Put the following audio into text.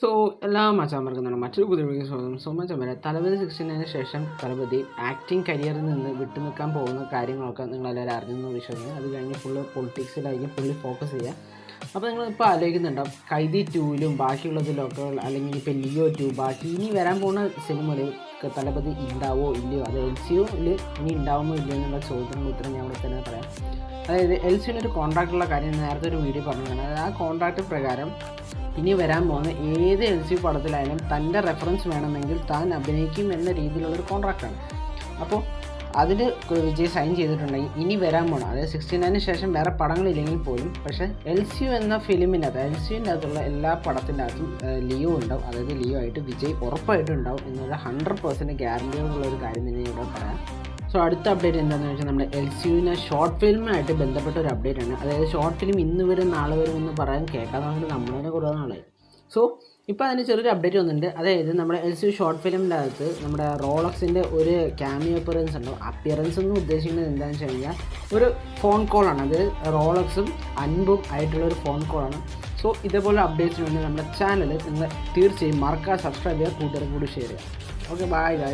So എല്ലാ മച്ചാന്മാർക്കും നമ്മുടെ മറ്റൊരു പുതിയ സ്വാഗതം. സോ മച്ചാന്മാരെ തലപതി സിക്സ്റ്റിനു ശേഷം തലപതി ആക്ടിങ് കരിയറിൽ നിന്ന് വിട്ടു നിൽക്കാൻ പോകുന്ന കാര്യങ്ങളൊക്കെ നിങ്ങളെല്ലാവരും അറിഞ്ഞെന്ന് വിശ്വസിക്കുന്നു. അത് കഴിഞ്ഞ് ഫുള്ള് പൊളിറ്റിക്സിലായിരിക്കും ഫുള്ളി ഫോക്കസ് ചെയ്യുക. അപ്പോൾ നിങ്ങളിപ്പോൾ ആലോചിക്കുന്നുണ്ടാവും കൈതി ടൂവിലും ബാക്കിയുള്ളതിലൊക്കെ അല്ലെങ്കിൽ ഇപ്പോൾ ലിയോ ടു ബാക്കി ഇനി വരാൻ പോകുന്ന സിനിമയിൽ തലപതി ഉണ്ടാവോ ഇല്ലയോ? അത് എൽ യുയിൽ ഇനി ഉണ്ടാവുമോ ഇല്ലയോ എന്നുള്ള ചോദ്യത്തിന് ഉത്തരം ഞാൻ ഇവിടെ തന്നെ പറയാം. അതായത് എൽ സിയുടെ ഒരു കോൺട്രാക്റ്റുള്ള കാര്യം നേരത്തെ ഒരു വീഡിയോ പറഞ്ഞതാണ്. അതായത് ആ കോൺട്രാക്റ്റ് പ്രകാരം ഇനി വരാൻ പോകുന്ന ഏത് എൽ സി പടത്തിലായാലും തന്റെ റെഫറൻസ് വേണമെങ്കിൽ താൻ അഭിനയിക്കും എന്ന രീതിയിലുള്ളൊരു കോൺട്രാക്റ്റാണ് അപ്പോൾ അതിൽ വിജയ് സൈൻ ചെയ്തിട്ടുണ്ടെങ്കിൽ ഇനി വരാൻ പോകണം അതായത് സിക്സ്റ്റി നയന് ശേഷം വേറെ പടങ്ങളില്ലെങ്കിൽ പോലും. പക്ഷേ എൽ സി യു എന്ന ഫിലിമിനകത്ത് എൽ സി യുവിന്റെ അകത്തുള്ള എല്ലാ പടത്തിന്റെ അകത്തും ലിയോ ഉണ്ടാവും. അതായത് ലിയോ ആയിട്ട് വിജയ് ഉറപ്പായിട്ടും ഉണ്ടാവും എന്നുള്ള ഹൺഡ്രഡ് പെർസെന്റ് ഗ്യാരണ്ടിയോടുള്ള ഒരു കാര്യം തന്നെ ഇവിടെ പറയാം. സോ അടുത്ത അപ്ഡേറ്റ് എന്താണെന്ന് വെച്ചാൽ നമ്മുടെ എൽ സി യുവിനെ ഷോർട്ട് ഫിലിമായിട്ട് ബന്ധപ്പെട്ട ഒരു അപ്ഡേറ്റ് ആണ്. അതായത് ഷോർട്ട് ഫിലിം ഇന്ന് വരും നാളെ വരും എന്ന് പറയാൻ കേൾക്കാതെ നമ്മളതിനെ കുറേ നാളായി. സോ ഇപ്പോൾ അതിന് ചെറിയൊരു അപ്ഡേറ്റ് വന്നിട്ടുണ്ട്. അതായത് നമ്മുടെ എൽ സി ഷോർട്ട് ഫിലിമിന്റെ അകത്ത് നമ്മുടെ റോളക്സിന്റെ ഒരു ക്യാമിയോ അപ്പിയറൻസ് ഉണ്ടോ. അപ്പിയറൻസ് എന്ന് ഉദ്ദേശിക്കുന്നത് എന്താണെന്ന് വെച്ച് കഴിഞ്ഞാൽ ഒരു ഫോൺ കോളാണ് അത് റോളക്സും അൻപും ആയിട്ടുള്ള ഒരു ഫോൺ കോളാണ് സോ ഇതേപോലെ അപ്ഡേറ്റ്സിന് വേണ്ടി നമ്മുടെ ചാനൽ നിങ്ങൾ തീർച്ചയായും മറക്കാതെ സബ്സ്ക്രൈബ് ചെയ്യുക കൂട്ടുകാരും കൂടി ഷെയർ ചെയ്യുക. Okay bye bye